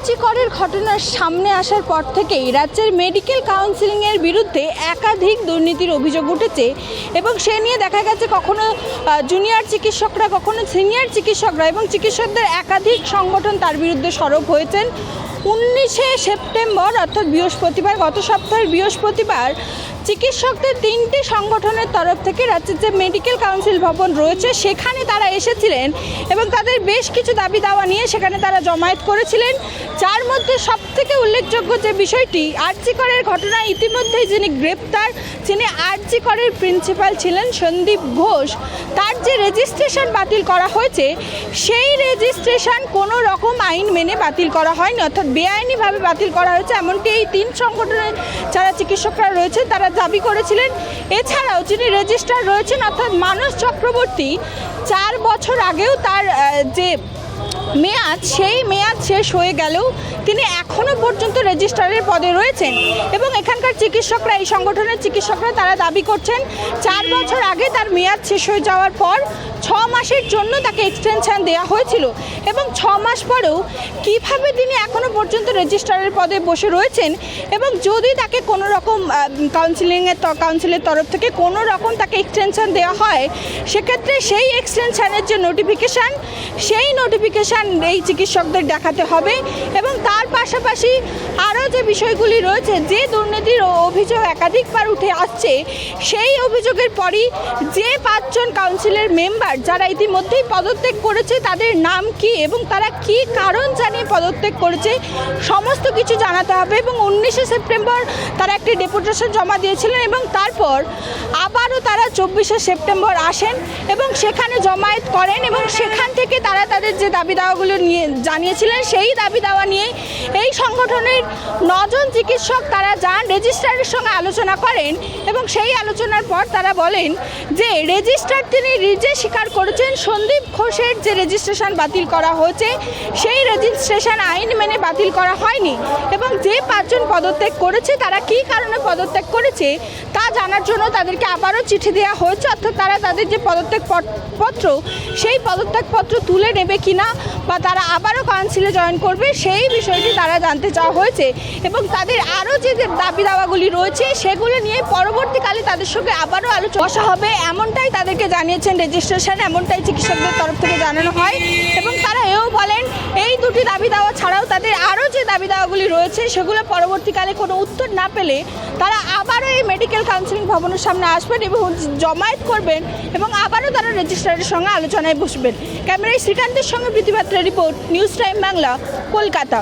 আরজি করের ঘটনার সামনে আসার পর থেকেই রাজ্যের মেডিকেল কাউন্সিলিংয়ের বিরুদ্ধে একাধিক দুর্নীতির অভিযোগ উঠেছে এবং সে নিয়ে দেখা গেছে কখনো জুনিয়র চিকিৎসকরা, কখনো সিনিয়র চিকিৎসকরা এবং চিকিৎসকদের একাধিক সংগঠন তার বিরুদ্ধে সরব হয়েছেন। উনিশে সেপ্টেম্বর, অর্থাৎ বৃহস্পতিবার, গত সপ্তাহের বৃহস্পতিবার চিকিৎসকদের তিনটি সংগঠনের তরফ থেকে রাজ্যের যে মেডিকেল কাউন্সিল ভবন রয়েছে, সেখানে তারা এসেছিলেন এবং তাদের বেশ কিছু দাবি দাওয়া নিয়ে সেখানে তারা জমায়েত করেছিলেন। যার মধ্যে সবথেকে উল্লেখযোগ্য যে বিষয়টি আরজি করের ঘটনায় ইতিমধ্যেই যিনি গ্রেপ্তার যিনি আরজি করের প্রিন্সিপাল ছিলেন সন্দীপ ঘোষ। তার যে রেজিস্ট্রেশন বাতিল করা হয়েছে, সেই রেজিস্ট্রেশন কোনো রকম আইন মেনে বাতিল করা হয়নি, অর্থাৎ বেআইনিভাবে বাতিল করা হয়েছে। এমনকি এই তিন সংগঠনের যারা চিকিৎসকরা রয়েছে তারা দাবি করেছিলেন। এছাড়াও যিনি রেজিস্ট্রার রয়েছেন অর্থাৎ মানস চক্রবর্তী চার বছর আগেও তার যে মেয়াদ, সেই মেয়াদ শেষ হয়ে গেলেও তিনি এখনও পর্যন্ত রেজিস্ট্রারের পদে রয়েছেন এবং এখানকার চিকিৎসকরা, এই সংগঠনের চিকিৎসকরা তারা দাবি করছেন, চার বছর আগে তার মেয়াদ শেষ হয়ে যাওয়ার পর ছ মাসের জন্য তাকে এক্সটেনশন দেওয়া হয়েছিল এবং ছ মাস পরেও কীভাবে তিনি এখনও পর্যন্ত রেজিস্ট্রারের পদে বসে রয়েছেন এবং যদি তাকে কোনো রকম কাউন্সিলিংয়ের কাউন্সিলের তরফ থেকে কোনো রকম তাকে এক্সটেনশন দেওয়া হয়, সেক্ষেত্রে সেই এক্সটেনশনের যে নোটিফিকেশান সেই নোটিফিকেশান এই চিকিৎসকদের দেখাতে হবে এবং তার পাশাপাশি আরও যে বিষয়গুলি রয়েছে, যে দুর্নীতির অভিযোগ একাধিকবার উঠে আসছে, সেই অভিযোগের পরই যে পাঁচজন কাউন্সিলের মেম্বার যারা ইতিমধ্যেই পদত্যাগ করেছে, তাদের নাম কি এবং তারা কি কারণ জানিয়ে পদত্যাগ করেছে, সমস্ত কিছু জানাতে হবে এবং উনিশে সেপ্টেম্বর তারা একটি ডেপুটেশন জমা দিয়েছিলেন এবং তারপর আবারও তারা চব্বিশে সেপ্টেম্বর আসেন এবং সেখানে জমায়েত করেন এবং সেখান থেকে তারা তাদের যে দাবি দাওয়াগুলো নিয়ে জানিয়েছিলেন, সেই দাবি দাওয়া নিয়ে এই সংগঠনের নজন চিকিৎসক তারা যান, রেজিস্ট্রারের সঙ্গে আলোচনা করেন এবং সেই আলোচনার পর তারা বলেন যে, রেজিস্ট্রার তিনি নিজে স্বীকার করেছেন, সন্দীপ ঘোষের যে রেজিস্ট্রেশন বাতিল করা হয়েছে, সেই রেজিস্ট্রেশন আইন মেনে বাতিল করা হয়নি এবং যে পাঁচজন পদত্যাগ করেছে, তারা কী কারণে পদত্যাগ করেছে জানার জন্য তাদেরকে আবারও চিঠি দেওয়া হয়েছে, অর্থাৎ তারা তাদের যে পদত্যাগ পত্র, সেই পদত্যাগপত্র তুলে নেবে কিনা বা তারা আবারও কাউন্সিলে জয়েন করবে, সেই বিষয়টি তারা জানতে চাওয়া হয়েছে। এবং তাদের আরও যে দাবি দাওয়াগুলি রয়েছে, সেগুলো নিয়ে পরবর্তীকালে তাদের সঙ্গে আবারও আলোচনা বসা হবে। এমনটাই তাদেরকে জানিয়েছেন রেজিস্ট্রেশন, এমনটাই চিকিৎসকদের তরফ থেকে জানানো হয়। এবং তারা এও বলেন, এই দুটি দাবি দাওয়া ছাড়াও তাদের দাবি দাওয়াগুলি রয়েছে, সেগুলো পরবর্তীকালে কোনো উত্তর না পেলে তারা আবারও এই মেডিকেল কাউন্সিলিং ভবনের সামনে আসবেন এবং জমায়েত করবেন এবং আবারও তারা রেজিস্ট্রারের সঙ্গে আলোচনায় বসবেন। ক্যামেরায় শ্রীকান্তের সঙ্গে প্রীতিপাত্রের report news time Bangla Kolkata.